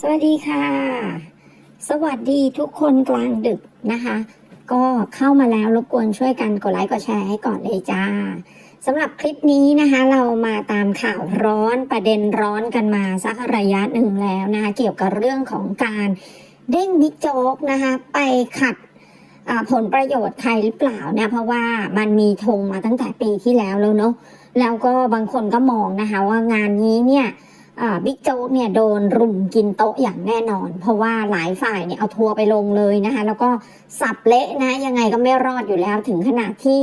สวัสดีค่ะ สวัสดีทุกคนกลางดึกนะคะ ก็เข้ามาแล้วรบกวนช่วยกันกดไลค์กดแชร์ให้ก่อนเลยจ้าสำหรับคลิปนี้นะคะเรามาตามข่าวร้อนประเด็นร้อนกันมาสักระยะหนึ่งแล้วนะคะเกี่ยวกับเรื่องของการเด้งบิ๊กโจ๊กนะคะไปขัดผลประโยชน์ใครหรือเปล่าเนี่ยเพราะว่ามันมีธงมาตั้งแต่ปีที่แล้วแล้วเนาะแล้วก็บางคนก็มองนะคะว่างานนี้เนี่ย บิ๊กโจ๊กเนี่ยโดนรุมกินโต๊ะอย่างแน่นอน เพราะว่าหลายฝ่ายเนี่ยเอาทัวร์ไปลงเลยนะคะ แล้วก็สับเละนะยังไงก็ไม่รอดอยู่แล้วถึงขนาดที่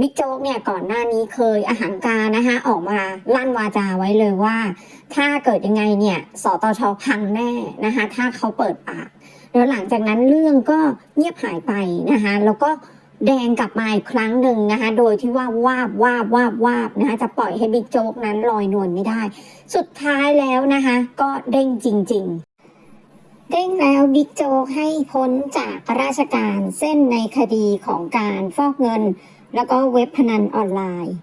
บิ๊กโจ๊กเนี่ยก่อนหน้านี้เคยอาหารการนะคะออกมาลั่นวาจาไว้เลยว่า ถ้าเกิดยังไงเนี่ยสตชพังแน่นะคะถ้าเขาเปิดปากแล้วหลังจากนั้นเรื่องก็เงียบหายไปนะคะแล้วก็ แดงกลับมาอีกครั้งหนึ่งนะคะ โดยที่ว่าวาบวาบวาบวาบนะคะจะปล่อยให้บิ๊กโจ๊กนั้นลอยนวลไม่ได้ สุดท้ายแล้วนะคะ ก็เด้งจริง ๆ เด้งแล้วบิ๊กโจ๊กให้พ้นจากราชการเส้นในคดีของการฟอกเงิน แล้วก็เว็บพนันออนไลน์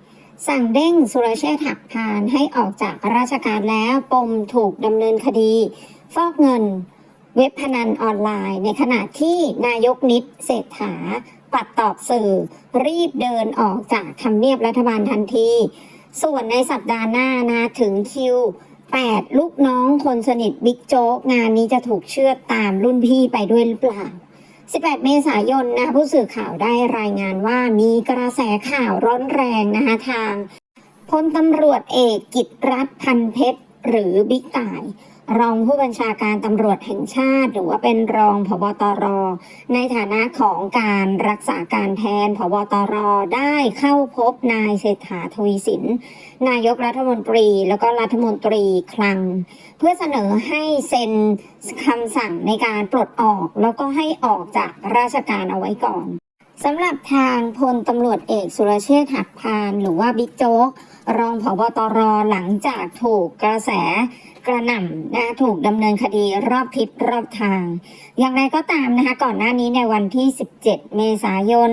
สั่งเด้งสุรเชษฐ์หักพานให้ออกจากราชการแล้วปมถูกดำเนินคดี ฟอกเงินเว็บพนันออนไลน์ ในขณะที่นายกนิดเศรษฐา ปัดตอบสื่อ รีบเดินออกจากทำเนียบรัฐบาลทันที ส่วนในสัปดาห์หน้านะถึงคิว 8 ลูกน้องคนสนิทบิ๊กโจ๊ก งานนี้จะถูกเชื่อตามรุ่นพี่ไปด้วยหรือเปล่า 18 เมษายนนะผู้สื่อข่าวได้รายงานว่ามีกระแสข่าวร้อนแรงนะคะทางพลตำรวจเอกกิตรัฐพันเพชร หรือบิ๊กต่าย รองผู้บัญชาการตำรวจแห่งชาติ หรือว่าเป็นรองผบตร ในฐานะของการรักษาการแทนผบตรได้เข้าพบนายเศรษฐาทวีสิน นายกรัฐมนตรีแล้วก็รัฐมนตรีคลัง เพื่อเสนอให้เซ็นคำสั่งในการปลดออก แล้วก็ให้ออกจากราชการเอาไว้ก่อนสำหรับทางพลตำรวจเอกสุรเชษฐ์หักพาน หรือว่าบิ๊กโจ๊ก รองผบตรหลังจากถูกกระแส กระหน่ำนะถูกดำเนินคดีรอบทิศรอบทาง อย่างไรก็ตามนะคะก่อนหน้านี้ในวันที่ 17 เมษายน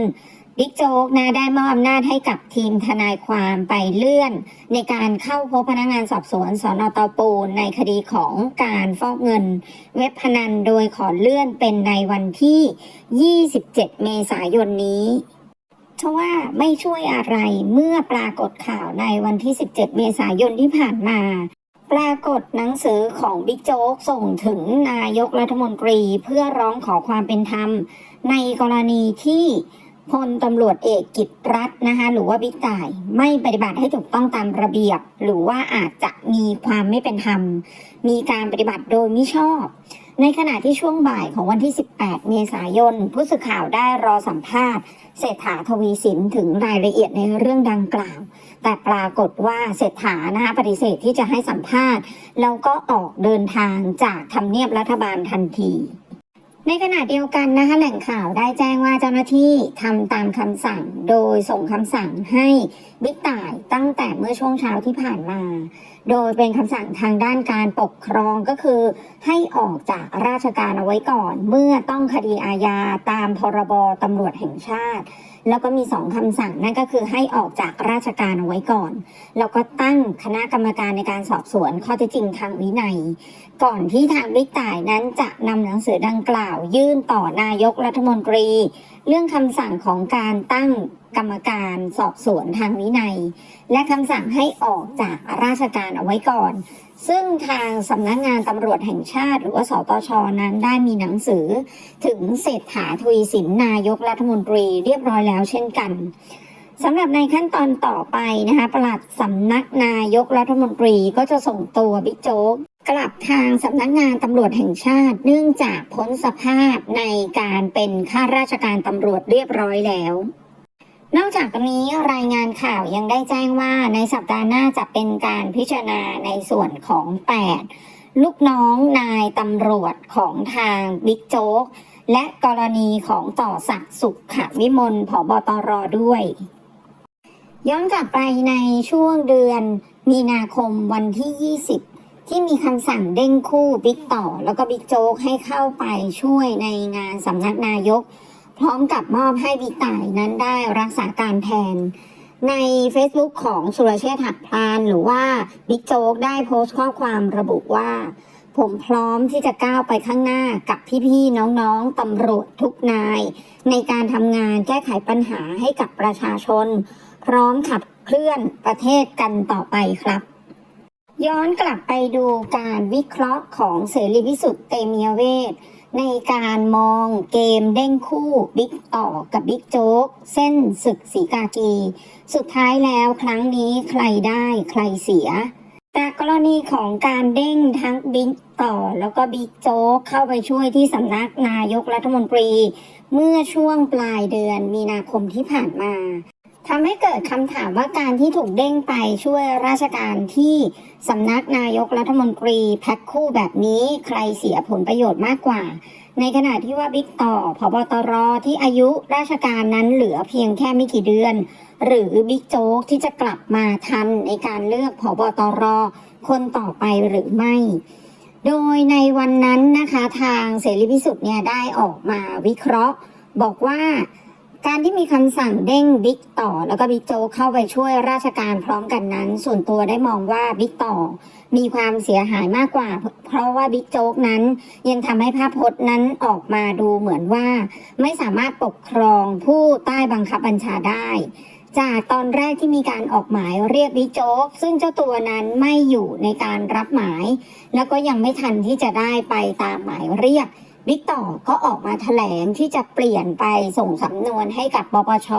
บิ๊กโจ๊กนะได้มอบอำนาจให้กับทีมทนายความไปเลื่อน ในการเข้าพบพนักงานสอบสวนสอนอตปูนในคดีของการฟอกเงิน เว็บพนันโดยขอเลื่อนเป็นในวันที่ 27 เมษายนนี้เพราะว่าไม่ช่วยอะไรเมื่อปรากฏข่าวในวันที่ 17 เมษายนที่ผ่านมา ปรากฏหนังสือของบิ๊กโจ๊กส่งถึงนายกรัฐมนตรีเพื่อร้องขอความเป็นธรรม ในกรณีที่พลตำรวจเอกกิตรัฐนะคะหรือว่าบิ๊กต่ายไม่ปฏิบัติให้ถูกต้องตามระเบียบ หรือว่าอาจจะมีความไม่เป็นธรรม มีการปฏิบัติโดยมิชอบ ในขณะที่ช่วงบ่ายของวันที่ 18 เมษายน ผู้สื่อข่าวได้รอสัมภาษณ์เศรษฐาทวีสินถึงรายละเอียดในเรื่องดังกล่าว แต่ปรากฏว่าเศรษฐานะคะปฏิเสธที่จะให้สัมภาษณ์ แล้วก็ออกเดินทางจากทำเนียบรัฐบาลทันทีในขณะเดียวกันนะคะแหล่งข่าวได้แจ้งว่าเจ้าหน้าที่ทำตามคำสั่ง โดยส่งคำสั่งให้บิ๊กต่ายตั้งแต่เมื่อช่วงเช้าที่ผ่านมา โดยเป็นคำสั่งทางด้านการปกครองก็คือ ให้ออกจากราชการเอาไว้ก่อน เมื่อต้องคดีอาญาตามพรบตำรวจแห่งชาติ แล้วก็มีสองคำสั่งนั่นก็คือให้ออกจากราชการเอาไว้ก่อน แล้วก็ตั้งคณะกรรมการในการสอบสวนข้อเท็จจริงทางวินัย ก่อนที่ทางบิ๊กต่ายนั้นจะนำหนังสือดังกล่าว ยื่นต่อนายกรัฐมนตรีเรื่องคำสั่งของการตั้งกรรมการสอบสวนทางวินัย และคำสั่งให้ออกจากราชการเอาไว้ก่อน ซึ่งทางสำนักงานตำรวจแห่งชาติ หรือว่าสตชนั้นได้มีหนังสือ ถึงเศรษฐาทวีสินนายกรัฐมนตรีเรียบร้อยแล้วเช่นกันสำหรับในขั้นตอนต่อไปนะคะประหลัดสำนักนายกรัฐมนตรีก็จะส่งตัวบิ๊กโจ๊ก กลับทางสำนักงานตำรวจแห่งชาติ เนื่องจากพ้นสภาพในการเป็นข้าราชการตำรวจเรียบร้อยแล้ว นอกจากนี้รายงานข่าวยังได้แจ้งว่าในสัปดาห์หน้าจะเป็นการพิจารณาในส่วนของ 8 ลูกน้องนายตำรวจของทางบิ๊กโจ๊ก และกรณีของต่อศักดิ์สุขวิมลผบตรด้วยย้อนกลับไปในช่วงเดือนมีนาคมวันที่ 20 ที่มีคำสั่งเด้งคู่บิ๊กต่อ แล้วก็บิ๊กโจ๊กให้เข้าไปช่วยในงานสำนักนายก พร้อมกับมอบให้บิ๊กต่ายนั้นได้รักษาการแทน ใน Facebook ของสุรเชษฐ์หักพานหรือว่าบิ๊กโจ๊กได้โพสต์ข้อความระบุว่า ผมพร้อมที่จะก้าวไปข้างหน้ากับพี่ๆน้องๆตำรวจทุกนาย ในการทำงานแก้ไขปัญหาให้กับประชาชน พร้อมขับเคลื่อนประเทศกันต่อไปครับ ย้อนกลับไปดูการวิเคราะห์ของเสรีพิสุทธิ์เตมียเวทในการมองเกมเด้งคู่บิ๊กต่อกับบิ๊กโจ๊ก เส้นศึกสีกากี สุดท้ายแล้วครั้งนี้ใครได้ใครเสีย แต่กรณีของการเด้งทั้งบิ๊กต่อแล้วก็บิ๊กโจ๊กเข้าไปช่วยที่สำนักนายกรัฐมนตรี เมื่อช่วงปลายเดือนมีนาคมที่ผ่านมา ทำให้เกิดคำถามว่าการที่ถูกเด้งไปช่วยราชการที่สำนักนายกรัฐมนตรีแพ็คคู่แบบนี้ใครเสียผลประโยชน์มากกว่า ในขณะที่ว่าบิ๊กต่อพบตรที่อายุราชการนั้นเหลือเพียงแค่ไม่กี่เดือน หรือบิ๊กโจ๊กที่จะกลับมาทันในการเลือกพบตรคนต่อไปหรือไม่ โดยในวันนั้นนะคะทางเสรีพิสุทธิ์เนี่ยได้ออกมาวิเคราะห์ บอกว่า การที่มีคำสั่งเด้งบิ๊กต่อ แล้วก็บิ๊กโจ๊กเข้าไปช่วยราชการพร้อมกันนั้น ส่วนตัวได้มองว่าบิ๊กต่อ มีความเสียหายมากกว่า เพราะว่าบิ๊กโจ๊กนั้นยังทำให้ภาพพจน์นั้นออกมาดูเหมือนว่า ไม่สามารถปกครองผู้ใต้บังคับบัญชาได้ จากตอนแรกที่มีการออกหมายเรียกบิ๊กโจ๊กซึ่งเจ้าตัวนั้นไม่อยู่ในการรับหมาย แล้วก็ยังไม่ทันที่จะได้ไปตามหมายเรียก บิ๊กต่อก็ออกมาแถลงที่จะเปลี่ยนไปส่งสำนวนให้กับปปช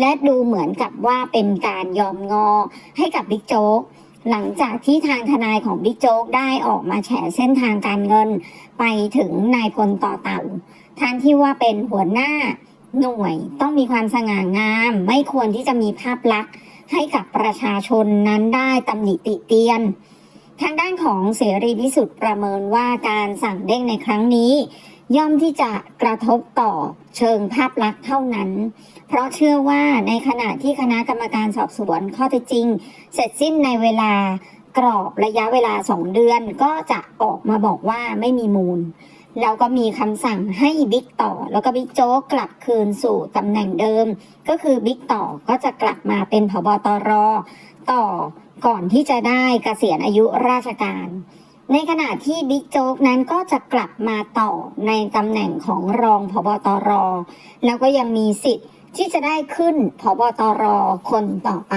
และดูเหมือนกับว่าเป็นการยอมงอให้กับบิ๊กโจ๊กหลังจากที่ทางทนายของบิ๊กโจ๊กได้ออกมาแฉเส้นทางการเงิน ไปถึงนายพลต่อเต่าท่านที่ว่าเป็นหัวหน้าหน่วยต้องมีความสง่างาม ไม่ควรที่จะมีภาพลักษณ์ให้กับประชาชนนั้นได้ตำหนิติเตียน ทางด้านของเสรีพิสุทธิ์ประเมินว่าการสั่งเด้งในครั้งนี้ ย่อมที่จะกระทบต่อเชิงภาพลักษณ์เท่านั้น เพราะเชื่อว่าในขณะที่คณะกรรมการสอบสวนข้อเท็จจริง เสร็จสิ้นในเวลากรอบระยะเวลาสองเดือนก็จะออกมาบอกว่าไม่มีมูล แล้วก็มีคำสั่งให้บิ๊กต่อ แล้วก็บิ๊กโจ๊กกลับคืนสู่ตำแหน่งเดิม ก็คือบิ๊กต่อก็จะกลับมาเป็นผบตรต่อก่อนที่จะได้เกษียณอายุราชการ ในขณะที่บิ๊กโจ๊กนั้นก็จะกลับมาต่อในตำแหน่งของรองผบตร แล้วก็ยังมีสิทธิ์ที่จะได้ขึ้นผบตรคนต่อไป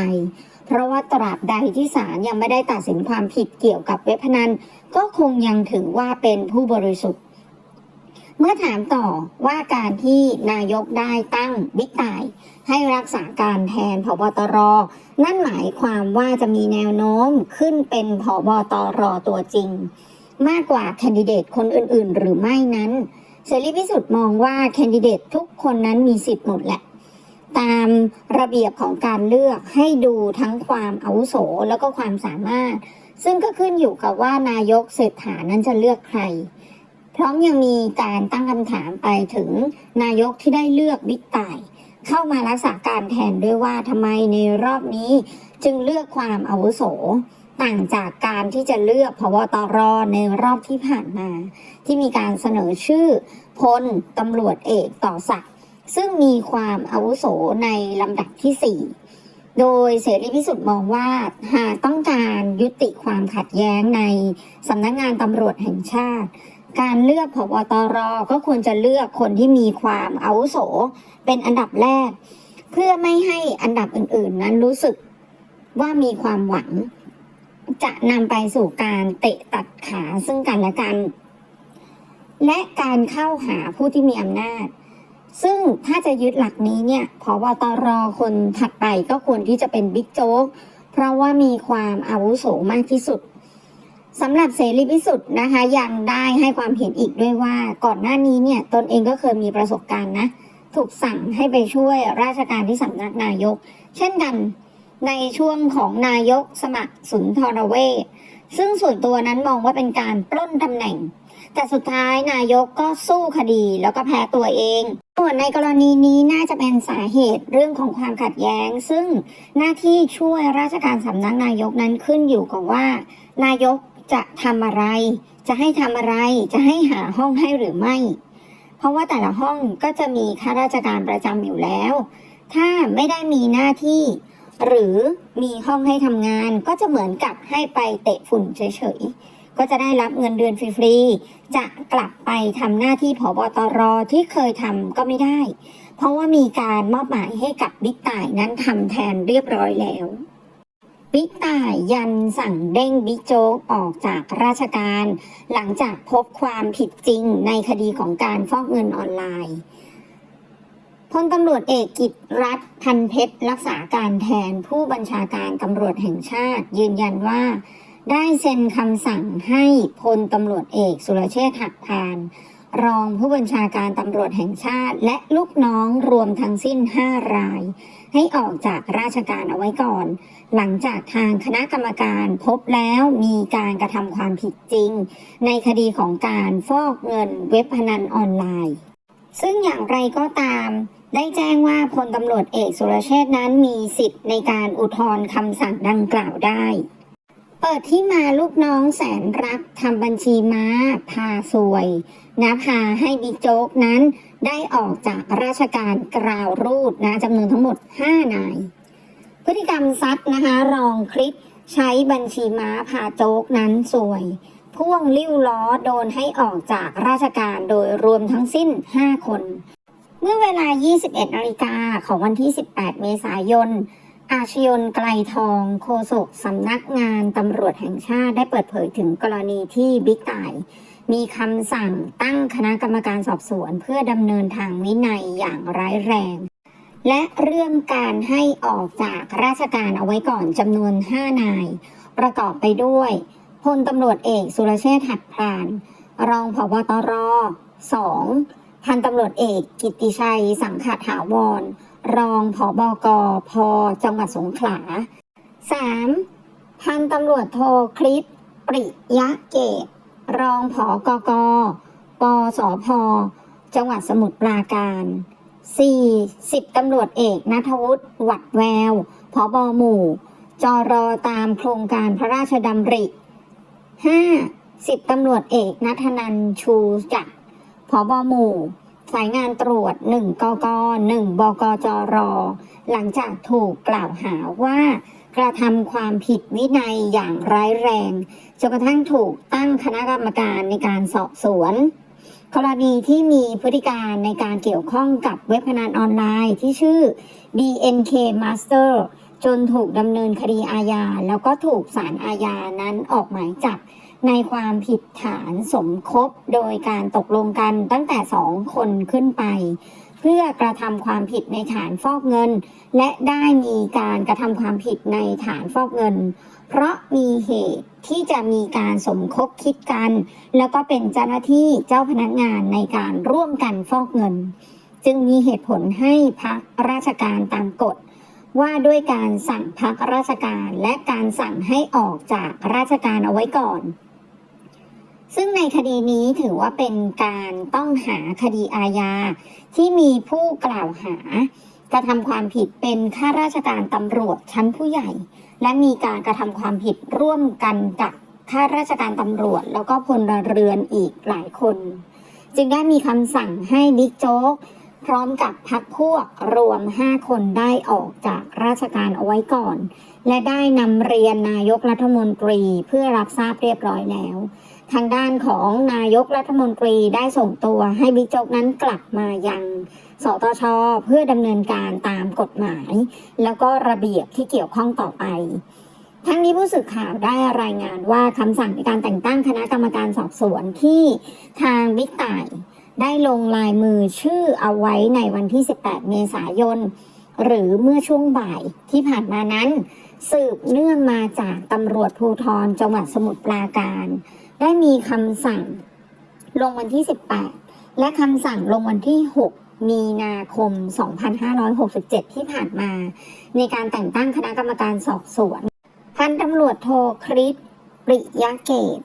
เพราะว่าตราบใดที่ศาลยังไม่ได้ตัดสินความผิดเกี่ยวกับเว็บพนันก็คงยังถือว่าเป็นผู้บริสุทธิ์ เมื่อถามต่อว่าการที่นายกได้ตั้งบิ๊กต่าย ให้รักษาการแทนผบตร นั่นหมายความว่าจะมีแนวโน้มขึ้นเป็นผบตรตัวจริง มากกว่าแคนดิเดตคนอื่นๆ หรือไม่นั้นเสรีพิสุทธิ์มองว่าแคนดิเดตทุกคนนั้นมีสิทธิ์หมดแหละ ตามระเบียบของการเลือกให้ดูทั้งความอาวุโสแล้วก็ความสามารถ ซึ่งก็ขึ้นอยู่กับว่านายกเศรษฐานั้นจะเลือกใคร พร้อมยังมีการตั้งคำถามไปถึงนายกที่ได้เลือกบิ๊กต่าย เข้ามารักษาการแทนด้วยว่าทำไมในรอบนี้จึงเลือกความอาวุโส ต่างจากการที่จะเลือกพบตรในรอบที่ผ่านมา ที่มีการเสนอชื่อพลตำรวจเอกต่อศักดิ์ซึ่งมีความอาวุโสในลำดับที่ 4โดยเสรีพิสุทธิ์มองว่าหากต้องการยุติความขัดแย้งในสำนักงานตำรวจแห่งชาติ การเลือกพบตรก็ควรจะเลือกคนที่มีความอาวุโส เป็นอันดับแรก เพื่อไม่ให้อันดับอื่น ๆ นั้นรู้สึกว่ามีความหวัง จะนำไปสู่การเตะตัดขาซึ่งกันและกัน และการเข้าหาผู้ที่มีอำนาจ ซึ่งถ้าจะยึดหลักนี้เนี่ยพบตรคนถัดไปก็ควรที่จะเป็นบิ๊กโจ๊กเพราะว่ามีความอาวุโสมากที่สุด สำหรับเสรีพิสุทธิ์นะคะยังได้ให้ความเห็นอีกด้วยว่าก่อนหน้านี้เนี่ยตนเองก็เคยมีประสบการณ์นะถูกสั่งให้ไปช่วยราชการที่สำนักนายก เช่นกันในช่วงของนายกสมัครสุนทรเวชซึ่งส่วนตัวนั้นมองว่าเป็นการปล้นตำแหน่ง แต่สุดท้ายนายกก็สู้คดีแล้วก็แพ้ตัวเอง ส่วนในกรณีนี้น่าจะเป็นสาเหตุเรื่องของความขัดแย้ง ซึ่งหน้าที่ช่วยราชการสำนักนายกนั้นขึ้นอยู่กับว่า นายก จะทำอะไร จะให้ทำอะไร จะให้หาห้องให้หรือไม่ เพราะว่าแต่ละห้องก็จะมีข้าราชการประจำอยู่แล้ว ถ้าไม่ได้มีหน้าที่ หรือมีห้องให้ทำงานก็จะเหมือนกับให้ไปเตะฝุ่นเฉยๆ ก็จะได้รับเงินเดือนฟรีๆ จะกลับไปทำหน้าที่ผบตรที่เคยทำก็ไม่ได้ เพราะว่ามีการมอบหมายให้กับบิ๊กต่ายนั้นทำแทนเรียบร้อยแล้ว บิ๊กต่ายยันสั่งเด้งบิ๊กโจ๊กออกจากราชการ หลังจากพบความผิดจริงในคดีของการฟอกเงินออนไลน์พลตำรวจเอกกิตรัฐพันเพชรรักษาการแทนผู้บัญชาการตำรวจแห่งชาติ ยืนยันว่า ได้เซ็นคำสั่งให้พลตำรวจเอกสุรเชษฐ์หักพาน รองผู้บัญชาการตำรวจแห่งชาติ และลูกน้องรวมทั้งสิ้น 5 ราย ให้ออกจากราชการเอาไว้ก่อน หลังจากทางคณะกรรมการพบแล้วมีการกระทำความผิดจริง ในคดีของการฟอกเงินเว็บพนันออนไลน์ ซึ่งอย่างไรก็ตามได้แจ้งว่าพลตำรวจเอกสุรเชษฐ์นั้นมีสิทธิ์ในการอุทธรณ์คำสั่งดังกล่าวได้ เปิดที่มาลูกน้องแสนรักทำบัญชีม้า พาสวยนะพาให้บิ๊กโจ๊กนั้นได้ออกจากราชการกราวรูดนะจำนวนทั้งหมด 5 นาย พฤติกรรมซัดนะคะ รองคลิปใช้บัญชีม้าพาโจ๊กนั้นสวย พ่วงลิ้วล้อโดนให้ออกจากราชการโดยรวมทั้งสิ้น 5 คน เมื่อเวลา 21นาฬิกาของวันที่ 18 เมษายน อาชยนไกลทองโฆษกสำนักงานตำรวจแห่งชาติได้เปิดเผยถึงกรณีที่บิ๊กต่าย มีคำสั่งตั้งคณะกรรมการสอบสวน เพื่อดำเนินทางวินัยอย่างร้ายแรง และเรื่องการให้ออกจากราชการเอาไว้ก่อนจำนวน 5 นาย ประกอบไปด้วยพลตำรวจเอกสุรเชษฐ์หักพาน รองผบตร 2. พันตำรวจเอกกิตติชัยสังขถาวร รองผบกพจังหวัดสงขลา 3. พันตำรวจโทคลิปปริยะเกต รองผอกกปสพจังหวัดสมุทรปราการ 4. สิบตำรวจเอกนัทวุฒิหวัดแววผบหมู่ จรอตามโครงการพระราชดำริ 5. สิบตำรวจเอกนัทนันชูจักรผบหมู่ สายงานตรวจ 1 กก 1 บกจร หลังจากถูกกล่าวหาว่ากระทำความผิดวินัยอย่างร้ายแรงจนกระทั่งถูกตั้งคณะกรรมการในการสอบสวน กรณีที่มีพฤติการในการเกี่ยวข้องกับเว็บพนันออนไลน์ที่ชื่อ BNK Master จนถูกดำเนินคดีอาญาแล้วก็ถูกศาลอาญานั้นออกหมายจับ ในความผิดฐานสมคบโดยการตกลงกันตั้งแต่สองคนขึ้นไป เพื่อกระทำความผิดในฐานฟอกเงิน และได้มีการกระทำความผิดในฐานฟอกเงิน เพราะมีเหตุที่จะมีการสมคบคิดกัน แล้วก็เป็นเจ้าหน้าที่เจ้าพนักงานในการร่วมกันฟอกเงิน จึงมีเหตุผลให้พักราชการตามกฎว่าด้วยการสั่งพักราชการและการสั่งให้ออกจากราชการเอาไว้ก่อน ซึ่งในคดีนี้ถือว่าเป็นการต้องหาคดีอาญาที่มีผู้กล่าวหากระทำความผิดเป็นข้าราชการตำรวจชั้นผู้ใหญ่ และมีการกระทำความผิดร่วมกันกับข้าราชการตำรวจ แล้วก็พลเรือนอีกหลายคน จึงได้มีคำสั่งให้บิ๊กโจ๊กพร้อมกับพักพวกรวม 5 คนได้ออกจากราชการเอาไว้ก่อน และได้นำเรียนนายกรัฐมนตรีเพื่อรับทราบเรียบร้อยแล้ว ทางด้านของนายกรัฐมนตรีได้ส่งตัวให้บิ๊กโจ๊กนั้นกลับมายังสตชเพื่อดำเนินการตามกฎหมาย แล้วก็ระเบียบที่เกี่ยวข้องต่อไป ทั้งนี้ผู้สื่อข่าวได้รายงานว่าคำสั่งในการแต่งตั้งคณะกรรมการสอบสวนที่ทางบิ๊กต่ายได้ลงลายมือชื่อเอาไว้ในวันที่ 18 เมษายน หรือเมื่อช่วงบ่ายที่ผ่านมานั้น สืบเนื่องมาจากตำรวจภูธรจังหวัดสมุทรปราการ ได้มีคำสั่งลงวันที่ 18 และคำสั่งลงวันที่ 6 มีนาคม 2567 ที่ผ่านมา ในการแต่งตั้งคณะกรรมการสอบสวนพันตำรวจโทคริสปริยะเกต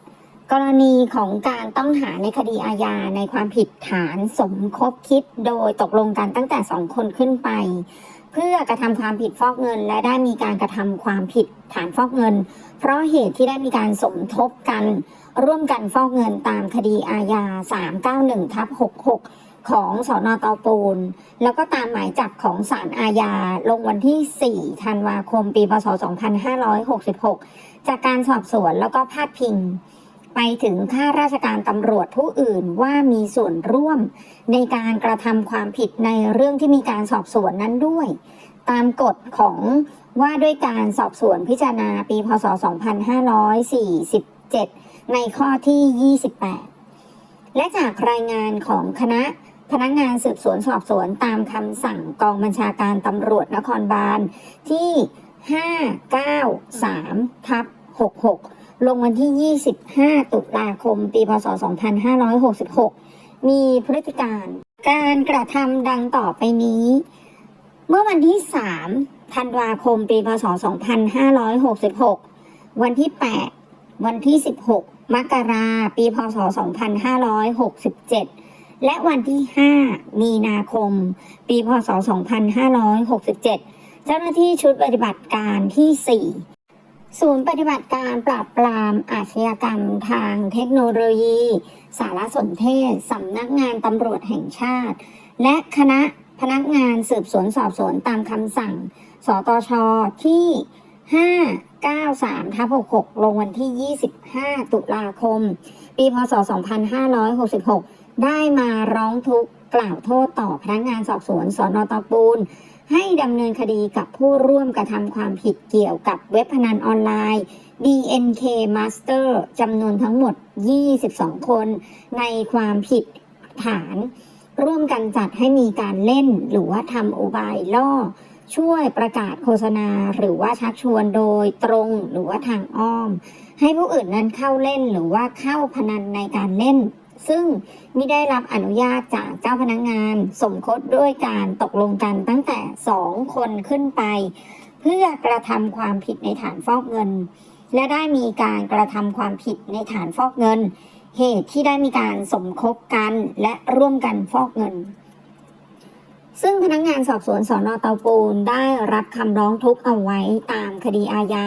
กรณีของการต้องหาในคดีอาญาในความผิดฐานสมคบคิดโดยตกลงกันตั้งแต่สองคนขึ้นไป เพื่อกระทำความผิดฟอกเงิน และได้มีการกระทำความผิดฐานฟอกเงิน เพราะเหตุที่ได้มีการสมทบกัน ร่วมกันฟอกเงินตามคดีอาญา 391ทับ66 ของสอนอเตาปูน แล้วก็ตามหมายจับของศาลอาญา ลงวันที่ 4 ธันวาคม ปี พศ 2566 จากการสอบสวนแล้วก็พาดพิงไปถึงข้าราชการตำรวจผู้อื่นว่ามีส่วนร่วมในการกระทำความผิดในเรื่องที่มีการสอบสวนนั้นด้วย ตามกฎของว่าด้วยการสอบสวนพิจารณาปีพศ 2547 ในข้อที่ 28 และจากรายงานของคณะพนักงานสืบสวนสอบสวนตามคำสั่งกองบัญชาการตำรวจนครบาลที่ 593ทับ66 ลงวันที่ 25 ตุลาคม ปี พศ 2566 มีพฤติการ การกระทำดังต่อไปนี้ เมื่อวันที่ 3 ธันวาคม ปี พศ 2566 วันที่ 8 วันที่ 16 มกราปีพศ 2567 และวันที่ 5 มีนาคม ปีพศ 2567 เจ้าหน้าที่ชุดปฏิบัติการที่ 4 ศูนย์ปฏิบัติการปราบปรามอาชญากรรมทางเทคโนโลยี สารสนเทศ สำนักงานตำรวจแห่งชาติ และคณะพนักงานสืบสวนสอบสวนตามคำสั่ง สตชที่ 5 93ทับ66 ลงวันที่ 25 ตุลาคม ปีพศ 2566 ได้มาร้องทุกข์กล่าวโทษต่อพนักงานสอบสวนสนตปูน ให้ดำเนินคดีกับผู้ร่วมกระทำความผิดเกี่ยวกับเว็บพนันออนไลน์ BNK Master จำนวนทั้งหมด 22 คน ในความผิดฐาน ร่วมกันจัดให้มีการเล่นหรือว่าทำอุบายล่อ ช่วยประกาศโฆษณาหรือว่าชักชวนโดยตรงหรือว่าทางอ้อม ให้ผู้อื่นนั้นเข้าเล่นหรือว่าเข้าพนันในการเล่น ซึ่งมิได้รับอนุญาตจากเจ้าพนักงาน สมคบด้วยการตกลงกันตั้งแต่สองคนขึ้นไป เพื่อกระทำความผิดในฐานฟอกเงิน และได้มีการกระทำความผิดในฐานฟอกเงิน เหตุที่ได้มีการสมคบกันและร่วมกันฟอกเงิน ซึ่งพนักงานสอบสวนสอนอเตาปูนได้รับคำร้องทุกข์เอาไว้ตามคดีอาญา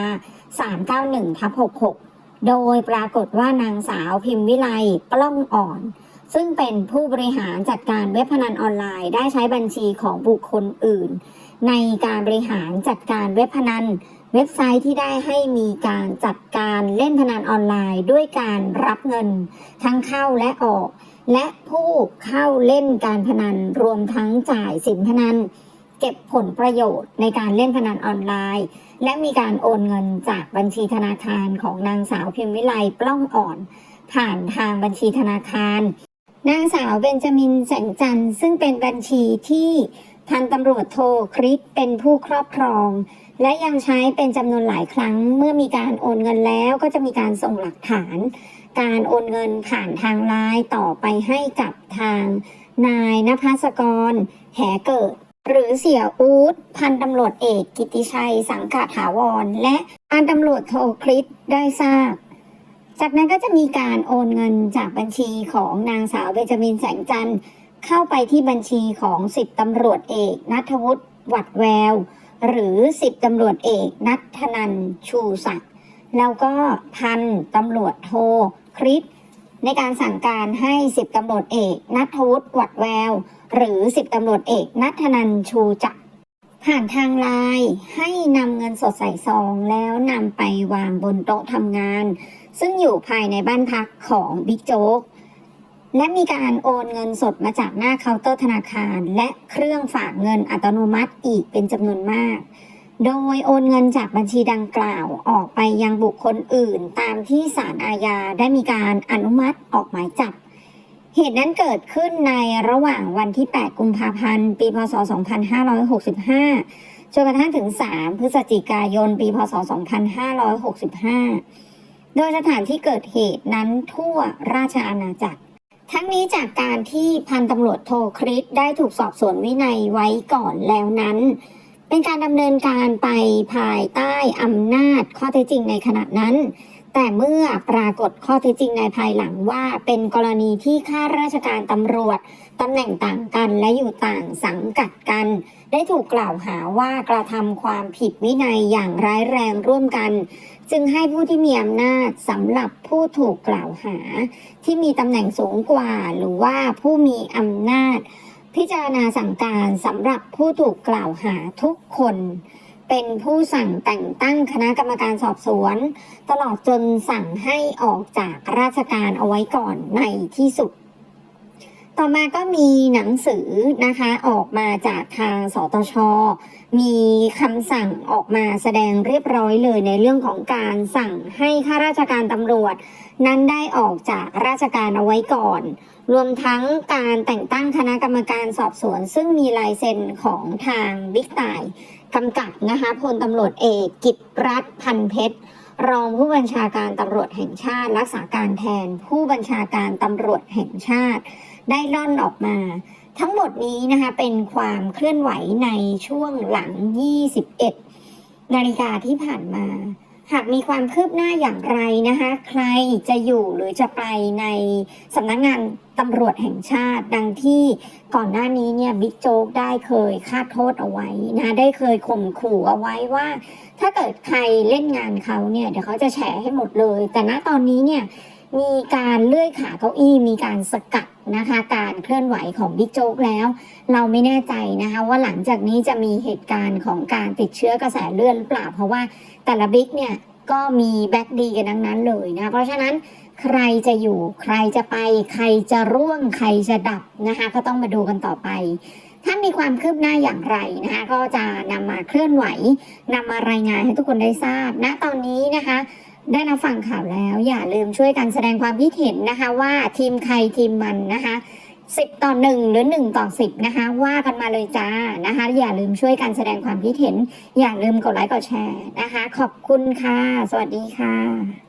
391ทับ66 โดยปรากฏว่านางสาวพิมพ์วิไลปล้องอ่อน ซึ่งเป็นผู้บริหารจัดการเว็บพนันออนไลน์ ได้ใช้บัญชีของบุคคลอื่น ในการบริหารจัดการเว็บพนัน เว็บไซต์ที่ได้ให้มีการจัดการเล่นพนันออนไลน์ ด้วยการรับเงินทั้งเข้าและออก และผู้เข้าเล่นการพนันรวมทั้งจ่ายสินพนัน เก็บผลประโยชน์ในการเล่นพนันออนไลน์ และมีการโอนเงินจากบัญชีธนาคารของนางสาวพิมพ์วิไลปล้องอ่อน ผ่านทางบัญชีธนาคาร นางสาวเบนจามินแสงจันทร์ซึ่งเป็นบัญชีที่พันตำรวจโทคริสเป็นผู้ครอบครอง และยังใช้เป็นจำนวนหลายครั้ง เมื่อมีการโอนเงินแล้วก็จะมีการส่งหลักฐาน การโอนเงินผ่านทางไลน์ต่อไปให้กับทางนายนภัสกร แหเกิด หรือเสียอูดพันตำรวจเอกกิติชัย สังกัดถาวร และพันตำรวจโทคริสได้ทราบ จากนั้นก็จะมีการโอนเงินจากบัญชีของนางสาวเบนจามินแสงจันทร์เข้าไปที่บัญชีของสิบตำรวจเอกนัทวุฒิหวัดแวว หรือสิบตำรวจเอกนัทนันชูศักดิ์แล้วก็พันตำรวจโท คริสในการสั่งการให้สิบตำรวจเอกนัทวุฒิวัดแวว หรือสิบตำรวจเอกนัทนันชูจักผ่านทางไลน์ให้นำเงินสดใส่ซองแล้วนำไปวางบนโต๊ะทำงาน ซึ่งอยู่ภายในบ้านพักของบิ๊กโจ๊กและมีการโอนเงินสดมาจากหน้าเคาน์เตอร์ธนาคาร และเครื่องฝากเงินอัตโนมัติอีกเป็นจำนวนมาก โดยโอนเงินจากบัญชีดังกล่าวออกไปยังบุคคลอื่น ตามที่ศาลอาญาได้มีการอนุมัติออกหมายจับ เหตุนั้นเกิดขึ้นในระหว่างวันที่ 8 กุมภาพันธ์ ปีพศ 2565 จนกระทั่งถึง 3 พฤศจิกายน ปีพศ 2565 โดยสถานที่เกิดเหตุนั้นทั่วราชอาณาจักรทั้งนี้จากการที่พันตำรวจโทคริสได้ถูกสอบสวนวินัยไว้ก่อนแล้วนั้น เป็นการดำเนินการไปภายใต้อำนาจข้อเท็จจริงในขณะนั้น แต่เมื่อปรากฏข้อเท็จจริงในภายหลังว่า เป็นกรณีที่ข้าราชการตำรวจตำแหน่งต่างกันและอยู่ต่างสังกัดกัน ได้ถูกกล่าวหาว่ากระทำความผิดวินัยอย่างร้ายแรงร่วมกัน จึงให้ผู้ที่มีอำนาจสำหรับผู้ถูกกล่าวหา ที่มีตำแหน่งสูงกว่าหรือว่าผู้มีอำนาจ พิจารณาสั่งการสำหรับผู้ถูกกล่าวหาทุกคน เป็นผู้สั่งแต่งตั้งคณะกรรมการสอบสวน ตลอดจนสั่งให้ออกจากราชการเอาไว้ก่อนในที่สุด ต่อมาก็มีหนังสือนะคะออกมาจากทางสตช มีคำสั่งออกมาแสดงเรียบร้อยเลยในเรื่องของการสั่งให้ข้าราชการตำรวจ นั้นได้ออกจากราชการเอาไว้ก่อน รวมทั้งการแต่งตั้งคณะกรรมการสอบสวน ซึ่งมีลายเซ็นของทางบิ๊กต่ายกำกับนะคะพลตำรวจเอกกิตรัฐพันเพชร รองผู้บัญชาการตำรวจแห่งชาติ รักษาการแทนผู้บัญชาการตำรวจแห่งชาติ ได้ล่อนออกมา ทั้งหมดนี้นะคะเป็นความเคลื่อนไหวในช่วงหลัง 21 นาฬิกาที่ผ่านมา หากมีความคืบหน้าอย่างไรนะคะ ใครจะอยู่หรือจะไปในสำนักงานตำรวจแห่งชาติ ดังที่ก่อนหน้านี้เนี่ยบิ๊กโจ๊กได้เคยคาดโทษเอาไว้นะได้เคยข่มขู่เอาไว้ว่า ถ้าเกิดใครเล่นงานเขาเนี่ยเดี๋ยวเขาจะแฉให้หมดเลย แต่ณตอนนี้เนี่ยมีการเลื่อยขาเก้าอี้มีการสกัดนะคะการเคลื่อนไหวของบิ๊กโจ๊กแล้ว เราไม่แน่ใจนะคะว่าหลังจากนี้จะมีเหตุการณ์ของการติดเชื้อกระแสเลือดหรือเปล่าเพราะว่า แต่ละบิ๊กเนี่ยก็มีแบ็กดีกันทั้งนั้นเลยนะ เพราะฉะนั้นใครจะอยู่ใครจะไป ใครจะร่วงใครจะดับนะคะ ก็ต้องมาดูกันต่อไป ถ้ามีความคืบหน้าอย่างไรนะคะ ก็จะนำมาเคลื่อนไหวนำมารายงานให้ทุกคนได้ทราบณตอนนี้นะคะ ได้รับฟังข่าวแล้ว อย่าลืมช่วยกันแสดงความคิดเห็นนะคะ ว่าทีมใครทีมมันนะคะ สิบต่อหนึ่งหรือหนึ่งต่อสิบนะคะ ว่ากันมาเลยจ้านะคะ อย่าลืมช่วยกันแสดงความคิดเห็น อย่าลืมกดไลค์กดแชร์นะคะ ขอบคุณค่ะ สวัสดีค่ะ